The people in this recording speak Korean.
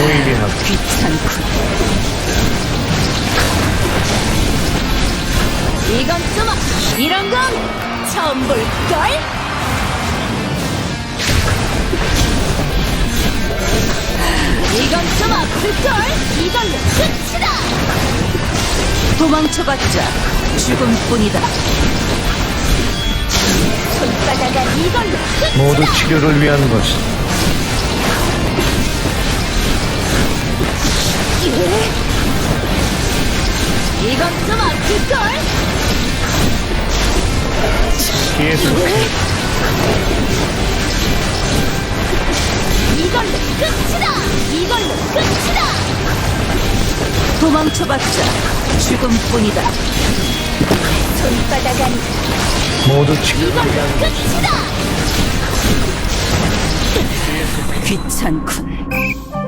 오일이 하고 귀찮군. 이건 좀 아- 이런 건 처음 볼걸? 이건 좀 아플걸? 이걸로 끝이다! 도망쳐봤자 죽음뿐이다. 손바닥아 이걸로 끝이다! 모두 치료를 위한 것이 이건 좀 아플걸? 계속해 이걸로 끝이다! 이걸로 끝이다! 도망쳐봤자 죽음뿐이다. 손바닥 아니 모두 치료를 이걸로 끝이다! 귀찮군.